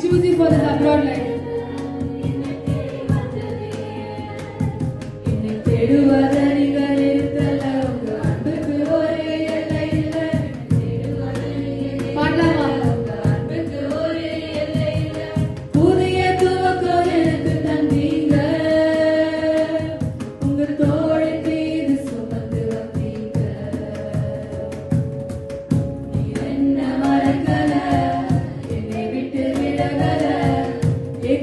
be choosy for this abroad life. தேடுவதறிகள்